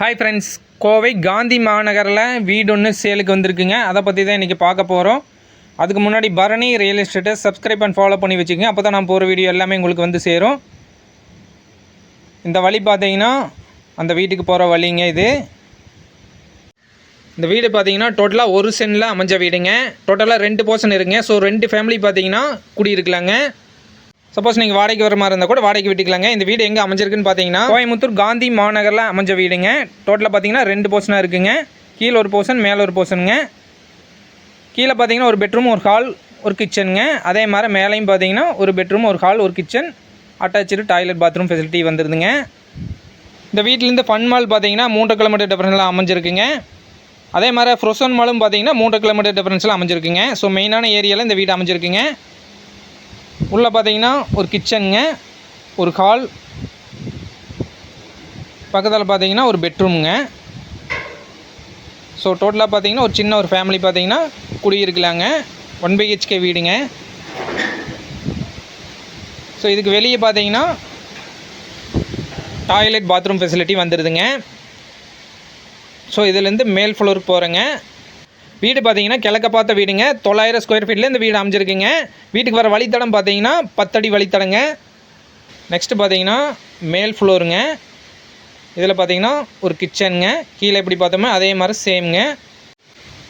Hi friends Kovai Gandhi மாநகரில் வீடு ஒன்று சேலுக்கு வந்திருக்குங்க. அதை பற்றி தான் இன்றைக்கி பார்க்க போகிறோம் அதுக்கு முன்னாடி பரணி ரியல் எஸ்டேட்டை சப்ஸ்கிரைப் அண்ட் ஃபாலோ பண்ணி வச்சுக்கோங்க. அப்போ தான் நான் போகிற வீடியோ எல்லாமே உங்களுக்கு வந்து சேரும். இந்த வழி பார்த்தீங்கன்னா அந்த வீட்டுக்கு போகிற வழிங்க இது. இந்த வீடு பார்த்தீங்கன்னா டோட்டலாக ஒரு சென்டில் அமைஞ்ச வீடுங்க. டோட்டலாக ரெண்டு போர்ஷன் இருக்குங்க. ஸோ ரெண்டு ஃபேமிலி பார்த்தீங்கன்னா குடியிருக்கலாங்க. சப்போஸ் நீங்கள் வாடகைக்கு வர மாதிரி இருந்தால் கூட வாடகைக்கு விட்டுக்கலாங்க. இந்த வீடு எங்கே அமைஞ்சிருக்குன்னு பார்த்தீங்கன்னா கோயம்புத்தூர் காந்தி மாநகரில் அமைஞ்ச வீடுங்க. டோட்டலாக பார்த்தீங்கன்னா ரெண்டு போர்ஷனாக இருக்குங்க. கீழே ஒரு போர்ஷன் மேலே ஒரு போர்ஷனுங்க கீழே பார்த்தீங்கன்னா ஒரு பெட்ரூம் ஒரு ஹால் ஒரு கிச்சனுங்க அதே மாதிரி மேலேயும் பார்த்தீங்கன்னா ஒரு பெட்ரூம் ஒரு ஹால் ஒரு kitchen attach toilet bathroom facility வந்துருதுங்க. இந்த வீட்டிலேருந்து ஃபன் மால் பார்த்தீங்கன்னா மூன்று கிலோமீட்டர் டிஃபரன்ஸில் அமைஞ்சிருக்குங்க. அதே மாதிரி ஃப்ரொசன் மாலும் பார்த்தீங்கன்னா மூன்று கிலோமீட்டர் டிஃபரன்ஸில் அமைஞ்சிருக்குங்க. ஸோ மெயினான ஏரியாவில் இந்த வீடு அமைஞ்சிருக்குங்க. உள்ளே பார்த்தீங்கன்னா ஒரு கிச்சனுங்க ஒரு ஹால். பக்கத்தில் பார்த்தீங்கன்னா ஒரு பெட்ரூமுங்க. ஸோ டோட்டலாக பார்த்தீங்கன்னா ஒரு சின்ன ஒரு ஃபேமிலி பார்த்தீங்கன்னா குடியிருக்கலாங்க ஒன் பிஹெச்கே வீடுங்க. ஸோ இதுக்கு வெளியே பார்த்தீங்கன்னா டாய்லெட் பாத்ரூம் ஃபெசிலிட்டி வந்துடுதுங்க ஸோ இதுலேருந்து மேல் ஃப்ளோருக்கு போகிறேங்க வீடு பார்த்தீங்கன்னா கிழக்க பார்த்த வீடுங்க. தொள்ளாயிரம் ஸ்கொயர் ஃபீட்டில் இந்த வீடு அமைஞ்சிருக்குங்க. வீட்டுக்கு வர வழித்தடம் பார்த்தீங்கன்னா பத்தடி வழித்தடங்க. நெக்ஸ்ட்டு பார்த்தீங்கன்னா மேல் ஃப்ளோருங்க இதில் பார்த்தீங்கன்னா ஒரு கிச்சனுங்க கீழே எப்படி பார்த்தோமோ அதே மாதிரி சேம்ங்க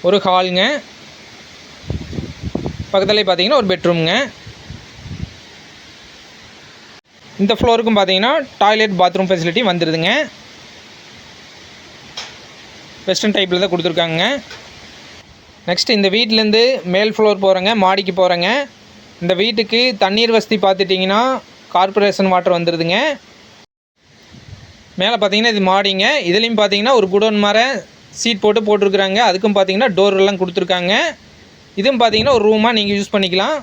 ஒரு ஹாலுங்க பக்கத்துலேயே பார்த்தீங்கன்னா ஒரு பெட்ரூம்ங்க இந்த ஃப்ளோருக்கும் பார்த்தீங்கன்னா டாய்லெட் பாத்ரூம் ஃபெசிலிட்டி வந்துடுதுங்க வெஸ்டர்ன் டைப்பில் தான் கொடுத்துருக்காங்க. நெக்ஸ்ட் இந்த வீட்டிலேருந்து மேல் ஃப்ளோர் போகிறேங்க மாடிக்கு போகிறேங்க இந்த வீட்டுக்கு தண்ணீர் வசதி பார்த்துட்டிங்கன்னா கார்ப்பரேஷன் வாட்டர் வந்துடுதுங்க மேலே பார்த்தீங்கன்னா இது மாடிங்க. இதுலேயும் பார்த்தீங்கன்னா ஒரு குடோன் மர சீட் போட்டு போட்டிருக்குறாங்க. அதுக்கும் பார்த்தீங்கன்னா டோர் எல்லாம் கொடுத்துருக்காங்க. இதுவும் பார்த்தீங்கன்னா ஒரு ரூமாக நீங்கள் யூஸ் பண்ணிக்கலாம்.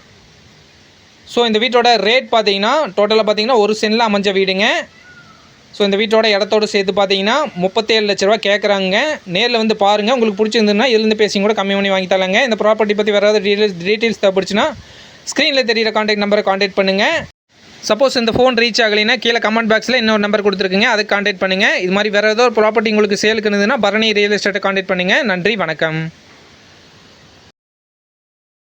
ஸோ இந்த வீட்டோட ரேட் பார்த்தீங்கன்னா டோட்டலாக பார்த்தீங்கன்னா ஒரு சென்டில் அமைஞ்ச வீடுங்க. ஸோ இந்த வீட்டோட இடத்தோடு சேர்த்து பார்த்தீங்கன்னா முப்பத்தேழு லட்ச ரூபா கேட்குறாங்க நேரில் வந்து பாருங்கள் உங்களுக்கு பிடிச்சிருந்துன்னா எழுந்து பேசி கூட கம்மி பண்ணி வாங்கி தரலாங்க. இந்த ப்ராப்பர்ட்டி பற்றி வேறு ஏதாவது டீட்டெயில்ஸ் டீட்டெயில்ஸ் தேவைப்படுச்சுன்னா ஸ்க்ரீனில் தெரியிற காண்டாக்ட் நம்பரை காண்டாக்ட் பண்ணுங்கள் சப்போஸ் இந்த ஃபோன் ரீச் ஆகலைன்னா கீழே கமெண்ட் பாக்ஸில் இன்னொரு நம்பர் கொடுத்துருக்குங்க அதுக்கு காண்டாக்ட் பண்ணுங்கள் இது மாதிரி வேறு ஏதோ ஒரு ப்ராப்பர்ட்டி உங்களுக்கு சேலுக்கு இருந்ததுன்னா பரணி ரியல் எஸ்டேட்டை காண்டாக்ட் பண்ணுங்கள் நன்றி வணக்கம்.